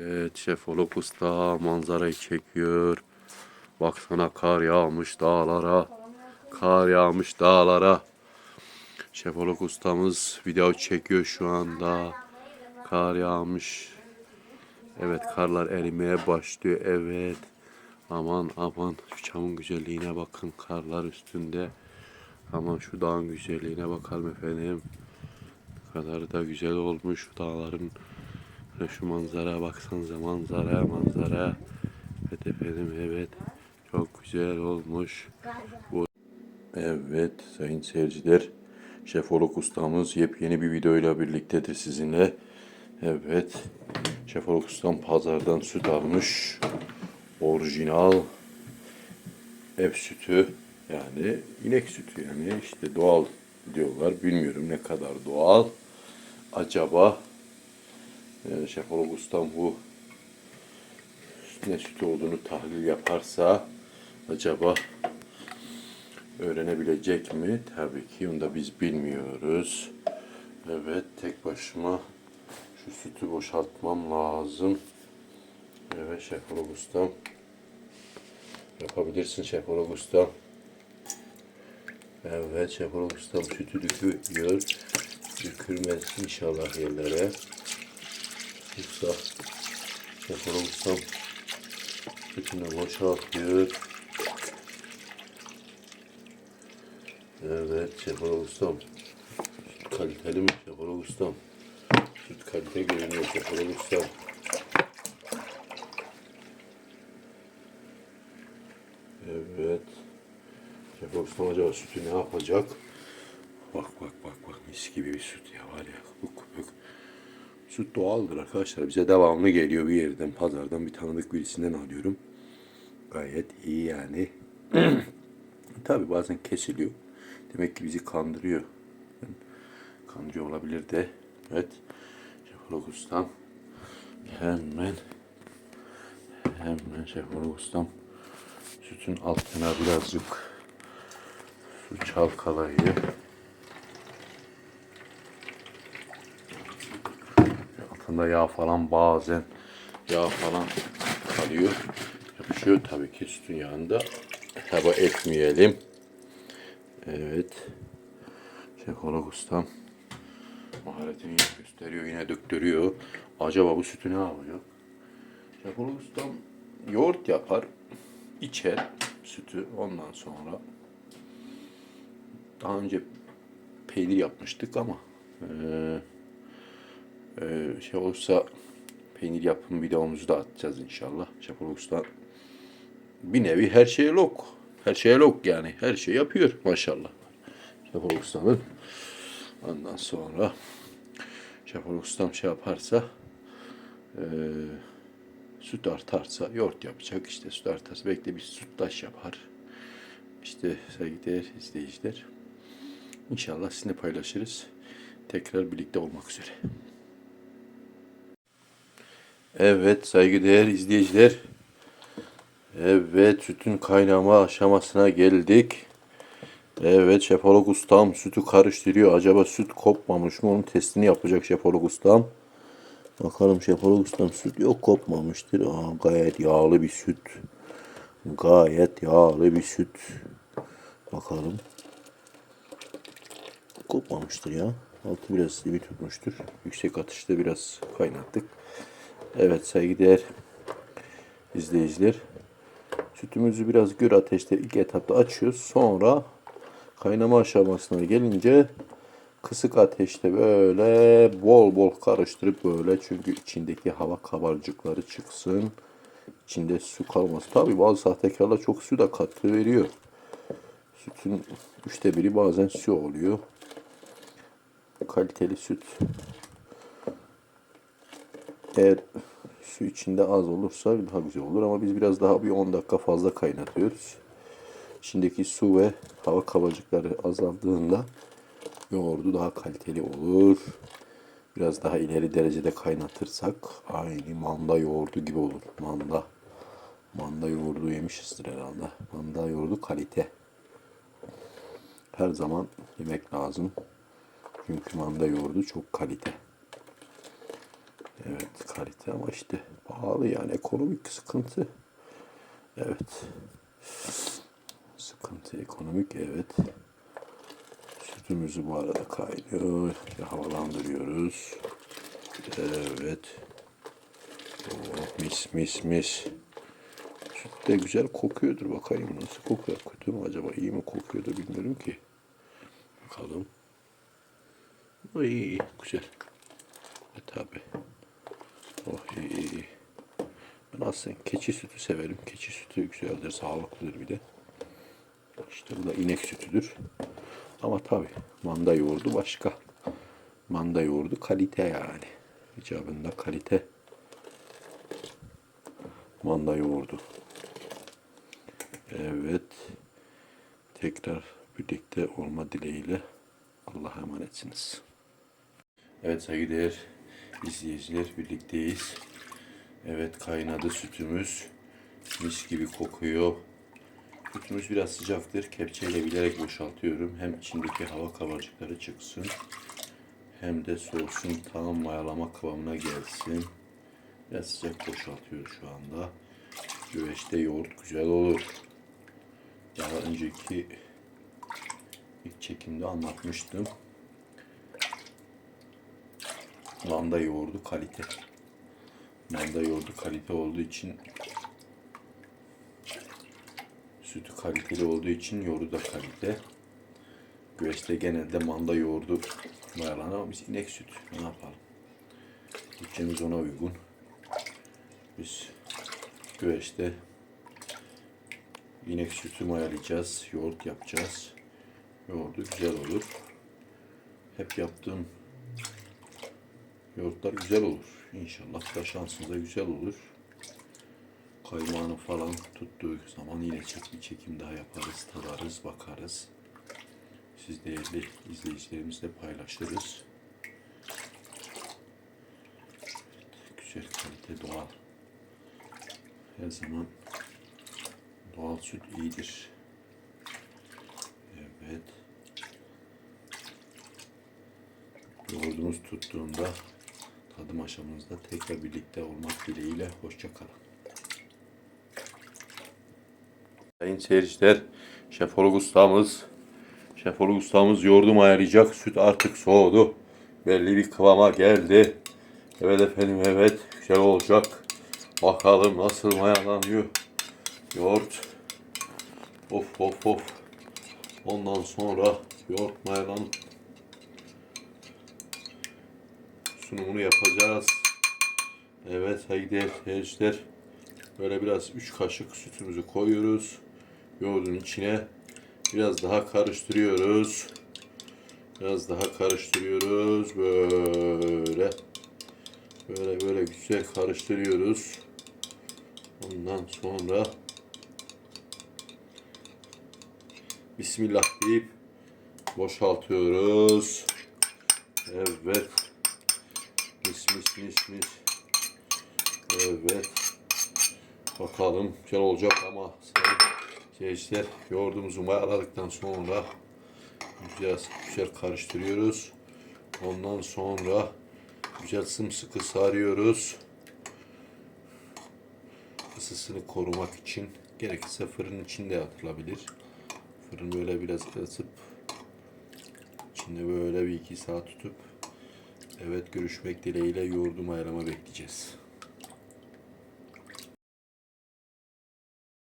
Evet Şef Usta manzarayı çekiyor. Baksana kar yağmış dağlara. Kar yağmış dağlara. Şef Ustamız video çekiyor şu anda. Kar yağmış. Evet karlar erimeye başlıyor. Evet. Aman aman şu çamın güzelliğine bakın karlar üstünde. Aman şu dağın güzelliğine bakalım efendim. Ne kadar da güzel olmuş şu dağların. Ve şu manzara baksanıza manzara manzara. Evet efendim evet. Çok güzel olmuş. Bu... Evet sayın seyirciler. Şef Oluk ustamız yepyeni bir videoyla birliktedir sizinle. Evet. Şef Oluk ustam pazardan süt almış. Orijinal ev sütü yani inek sütü yani işte doğal diyorlar. Bilmiyorum ne kadar doğal. Acaba e, Şef Oluk ustam bu ne sütü olduğunu tahlil yaparsa acaba öğrenebilecek mi? Tabii ki onu da biz bilmiyoruz. Evet tek başıma şu sütü boşaltmam lazım. Evet Şef Oluk ustam. Yapabilirsin Şef Oluk ustam. Evet Şef Oluk ustam sütü döküyor. Dökülmez inşallah yerlere. Yoksa Oluk ustam sütünü boşaltıyor. Evet Şefal Ustam. Süt kaliteli mi Şefal Ustam? Süt kalite görünüyor Şefal Ustam. Evet. Şefal Ustam acaba sütü ne yapacak? Bak bak bak bak mis gibi bir süt ya var ya. Bak. Süt doğaldır arkadaşlar. Bize devamlı geliyor bir yerden, pazardan bir tanıdık birisinden alıyorum. Gayet iyi yani. Tabi bazen kesiliyor. Demek ki bizi kandırıyor. Kandırıyor olabilir de. Evet. Şefalok ustam. Hemen hemen Şefalok ustam sütün altına birazcık su çalkalayı. Altında yağ falan bazen yağ falan kalıyor. Yapışıyor tabii ki sütün yağında. Heba etmeyelim. Evet. Şekolog ustam maharetini gösteriyor, yine döktürüyor. Acaba bu sütü ne yapacak? Şekolog ustam yoğurt yapar, içer sütü ondan sonra. Daha önce peynir yapmıştık ama eee eee, şey olursa peynir yapım videomuzu da atacağız inşallah. Şekolog ustam bir nevi her şeye lok. Her şeye lok yani. Her şey yapıyor maşallah. Şafol Ustam'ın. Ondan sonra Şafol Ustam şey yaparsa eee süt artarsa yoğurt yapacak. İşte süt artarsa belki de bir sütlaç yapar. İşte saygıdeğer izleyiciler. İnşallah sizinle paylaşırız. Tekrar birlikte olmak üzere. Evet saygıdeğer izleyiciler. Evet sütün kaynama aşamasına geldik. Evet şefalog ustam sütü karıştırıyor. Acaba süt kopmamış mı? Onun testini yapacak şefalog ustam. Bakalım şefalog ustam süt yok kopmamıştır. Aa, gayet yağlı bir süt. Gayet yağlı bir süt. Bakalım. Kopmamıştır ya. Altı biraz dibi tutmuştur. Yüksek atışta biraz kaynattık. Evet saygıdeğer izleyiciler. Sütümüzü biraz gür ateşte ilk etapta açıyoruz. Sonra kaynama aşamasına gelince kısık ateşte böyle bol bol karıştırıp böyle çünkü içindeki hava kabarcıkları çıksın. İçinde su kalması. Tabi bazı sahtekarlar çok su da katkı veriyor. Sütün üçte biri bazen su oluyor. Kaliteli süt. Eğer su içinde az olursa daha güzel olur ama biz biraz daha bir 10 dakika fazla kaynatıyoruz. İçindeki su ve hava kabarcıkları azaldığında yoğurdu daha kaliteli olur. Biraz daha ileri derecede kaynatırsak aynı manda yoğurdu gibi olur. Manda. Manda yoğurdu yemişizdir herhalde. Manda yoğurdu kalite. Her zaman yemek lazım. Çünkü manda yoğurdu çok kalite. Evet kalite ama işte pahalı yani ekonomik sıkıntı. Evet. Sıkıntı ekonomik evet. Sütümüzü bu arada kaynıyor. Havalandırıyoruz. Evet. Oh, mis mis mis. Süt de güzel kokuyordur. Bakayım nasıl kokuyor. Kötü mü acaba? İyi mi kokuyordur bilmiyorum ki. Bakalım. İyi iyi. Güzel. E tabi. Oh iyi. Ben aslında keçi sütü severim. Keçi sütü güzeldir, sağlıklıdır bir de. İşte bu da inek sütüdür. Ama tabi manda yoğurdu başka. Manda yoğurdu kalite yani. İcabında kalite. Manda yoğurdu. Evet. Tekrar birlikte olma dileğiyle Allah'a emanetsiniz. Evet saygıdeğer izleyiciler birlikteyiz. Evet kaynadı sütümüz. Mis gibi kokuyor. Sütümüz biraz sıcaktır. Kepçeyle bilerek boşaltıyorum. Hem içindeki hava kabarcıkları çıksın. Hem de soğusun tam mayalama kıvamına gelsin. Biraz sıcak boşaltıyoruz şu anda. Güveçte yoğurt güzel olur. Daha önceki ilk çekimde anlatmıştım. Manda yoğurdu kalite. Manda yoğurdu kalite olduğu için sütü kaliteli olduğu için yoğurdu da kalite. Güveçte genelde manda yoğurdu mayalanır ama biz inek sütü ne yapalım. Bütçemiz ona uygun. Biz güveçte inek sütü mayalayacağız, yoğurt yapacağız. Yoğurdu güzel olur. Hep yaptığım yoğurtlar güzel olur. İnşallah da şansınıza güzel olur. Kaymağını falan tuttuğu zaman yine çek bir çekim daha yaparız, tadarız, bakarız. Siz değerli izleyicilerimizle paylaşırız. Güzel kalite doğal. Her zaman doğal süt iyidir. Evet. Yoğurdumuz tuttuğunda tadım aşamamızda tekrar birlikte olmak dileğiyle hoşça kalın. Sayın seyirciler, şefolog ustamız, şefolog ustamız yoğurdum ayarlayacak. Süt artık soğudu. Belli bir kıvama geldi. Evet efendim evet, güzel olacak. Bakalım nasıl mayalanıyor. Yoğurt. Of of of. Ondan sonra yoğurt mayalanıp sunumunu yapacağız. Evet haydi seyirciler. Böyle biraz 3 kaşık sütümüzü koyuyoruz. Yoğurdun içine biraz daha karıştırıyoruz. Biraz daha karıştırıyoruz. Böyle. Böyle böyle güzel karıştırıyoruz. Ondan sonra Bismillah deyip boşaltıyoruz. Evet. Mis mis mis mis. Evet. Bakalım güzel olacak ama seyirciler yoğurdumuzu mayaladıktan sonra biraz güzel karıştırıyoruz. Ondan sonra güzel sımsıkı sarıyoruz. Isısını korumak için gerekirse fırının içinde atılabilir. Fırın böyle biraz ısıp içinde böyle bir iki saat tutup evet görüşmek dileğiyle yoğurdu mayalama bekleyeceğiz.